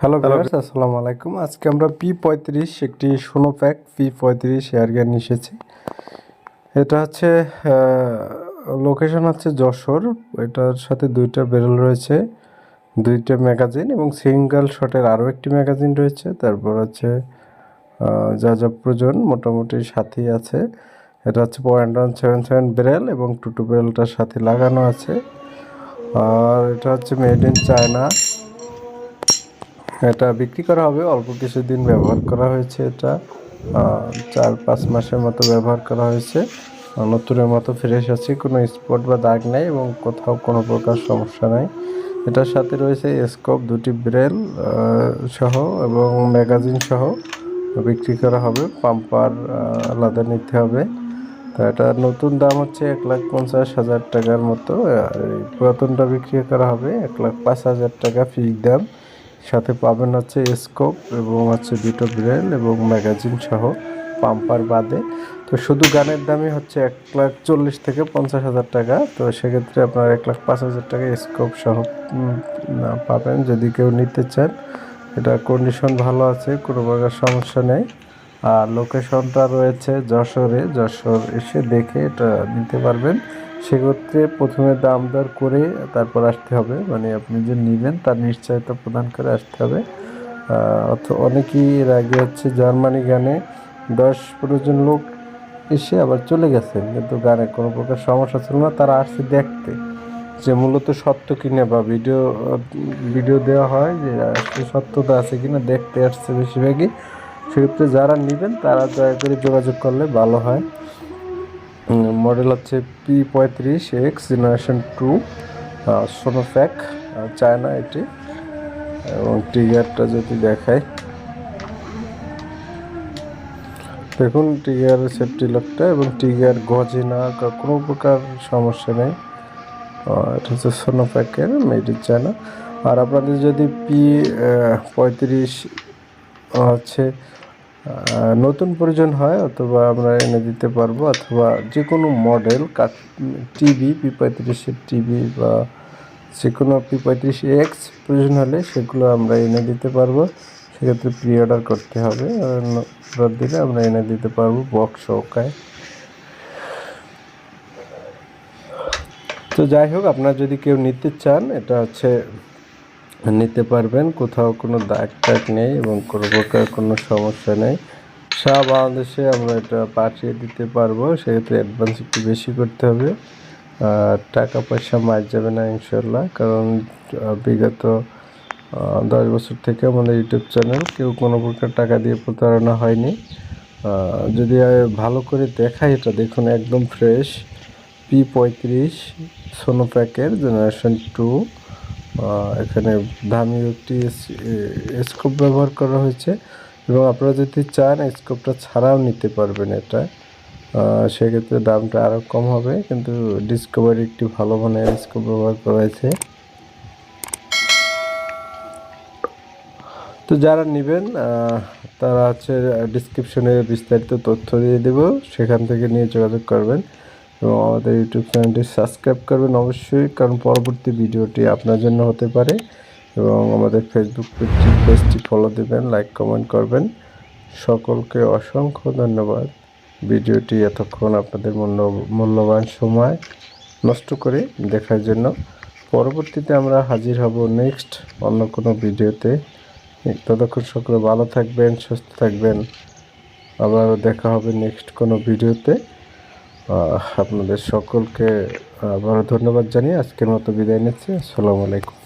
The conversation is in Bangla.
হ্যালো ভিউয়ার্স আসসালামু আলাইকুম আজকে আমরা পি পঁয়ত্রিশ একটি সোনো প্যাক পি পঁয়ত্রিশ এয়ার গান এসেছি। এটা হচ্ছে লোকেশন হচ্ছে যশোর। এটার সাথে দুইটা বেরেল রয়েছে দুইটা ম্যাগাজিন এবং সিঙ্গেল শটের আরও একটি ম্যাগাজিন রয়েছে। তারপর হচ্ছে যা যা প্রয়োজন মোটামুটি সাথেই আছে। এটা হচ্ছে point one seven seven barrel এবং টু টু বেরেলটার সাথে লাগানো আছে। আর এটা হচ্ছে মেড ইন চায়না এটা বিক্রি করা হবে, অল্প কিছুদিন ব্যবহার করা হয়েছে এটা। চার, পাঁচ মাসের মতো ব্যবহার করা হয়েছে। নতুনের মতো ফ্রেশ আছে, কোনো স্পট বা দাগ নেই এবং কোথাও কোনো প্রকার সমস্যা নাই। এটার সাথে রয়েছে স্কোপ দুটি ব্রেল সহ এবং ম্যাগাজিন সহ বিক্রি করা হবে পাম্পার আলাদা নিতে হবে। তো এটা নতুন দাম হচ্ছে এক লাখ পঞ্চাশ হাজার টাকার মতো পুরাতনটা বিক্রি করা হবে এক লাখ পাঁচ হাজার টাকা ফিক্স দাম। সাথে পাবেন হচ্ছে স্কোপ এবং হচ্ছে দুটো ব্রেল এবং ম্যাগাজিন সহ পাম্পার বাদে। তো শুধু গানের দামই হচ্ছে এক লাখ চল্লিশ থেকে পঞ্চাশ হাজার টাকা। তো সেক্ষেত্রে আপনার এক লাখ পাঁচ হাজার টাকা স্কোপ সহ পাবেন। যদি কেউ নিতে চান, এটা কন্ডিশন ভালো আছে, কোনো প্রকার সমস্যা নেই। আর লোকেশনটা রয়েছে যশোরে। যশোর এসে দেখে এটা নিতে পারবেন। সেক্ষেত্রে প্রথমে দাম দর করে তারপর আসতে হবে। মানে আপনি যে নেবেন তার নিশ্চয়তা প্রদান করে আসতে হবে। অনেকেই এর আগে হচ্ছে জার্মানি গানে দশ পনেরো জন লোক এসে আবার চলে গেছেন। কিন্তু গানে কোনো প্রকার সমস্যা ছিল না, তারা আসছে দেখতে। যে মূলত সত্য কিনা বা ভিডিও ভিডিও দেওয়া হয় যে আসলে সত্যতা আছে কিনা দেখতে আসছে বেশিরভাগই। সেক্ষেত্রে যারা নেবেন তারা দয়া করে যোগাযোগ করলে ভালো হয়। মডেল হচ্ছে পি পঁয়ত্রিশ এক্স জেনারেশন টু সোনোফ্যাক চায়না এটি। এবং টিগারটা যদি দেখায় দেখুন টিগার সেফটি লকটা এবং টিগার গজে না কোনো প্রকার সমস্যা নেই। এটা হচ্ছে সোনোপ্যাকের মেড ইন চায়না আর আপনাদের যদি পি পঁয়ত্রিশ হচ্ছে নতুন প্রয়োজন হয় অথবা আমরা এনে দিতে পারব, অথবা যে কোনো মডেল টিভি পি পঁয়ত্রিশের টিভি বা যে কোনো পি পঁয়ত্রিশ এক্স প্রয়োজন হলে সেগুলো আমরা এনে দিতে পারব। সেক্ষেত্রে প্রি অর্ডার করতে হবে। অর্ডার দিলে আমরা এনে দিতে পারব বক্স সহকায় তো যাই হোক, আপনার যদি কেউ নিতে চান, এটা হচ্ছে নিতে পারবেন। কোথাও কোনো দাগ টাগ নেই এবং কোনো প্রকার কোনো সমস্যা নেই। সারা বাংলাদেশে আমরা এটা পাঠিয়ে দিতে পারব। সেক্ষেত্রে অ্যাডভান্স একটু বেশি করতে হবে। আর টাকা পয়সা মার যাবে না ইনশাল্লাহ কারণ বিগত দশ বছর থেকে আমাদের ইউটিউব চ্যানেল কেউ কোনো প্রকার টাকা দিয়ে প্রতারণা হয়নি। যদি ভালো করে দেখাই এটা, দেখুন একদম ফ্রেশ পি পঁয়ত্রিশ সোনো প্যাকের জেনারেশন টু এখানে দামি একটি স্কোপ ব্যবহার করা হয়েছে। এবং আপনারা যদি চান স্কোপটা ছাড়াও নিতে পারবেন এটা। সেক্ষেত্রে দামটা আরও কম হবে, কিন্তু ডিসকভারি একটি ভালো মানের স্কোপ ব্যবহার করা হয়েছে। তো যারা নেবেন তারা হচ্ছে ডিসক্রিপশনে বিস্তারিত তথ্য দিয়ে দেব, সেখান থেকে নিয়ে যোগাযোগ করবেন। এবং আমাদের ইউটিউব চ্যানেলটি সাবস্ক্রাইব করবেন অবশ্যই, কারণ পরবর্তী ভিডিওটি আপনার জন্য হতে পারে। এবং আমাদের ফেসবুক পেজটি পেজটি ফলো দেবেন লাইক কমেন্ট করবেন। সকলকে অসংখ্য ধন্যবাদ। ভিডিওটি এতক্ষণ আপনাদের মূল্য, মূল্যবান সময় নষ্ট করে দেখার জন্য। পরবর্তীতে আমরা হাজির হব নেক্সট অন্য কোনো ভিডিওতে। ততক্ষণ সকলে ভালো থাকবেন, সুস্থ থাকবেন। আবারও দেখা হবে নেক্সট কোনো ভিডিওতে। আপনাদের সকলকে আবারও ধন্যবাদ জানিয়ে আজকের মতো বিদায় নিচ্ছি। আসসালামু আলাইকুম।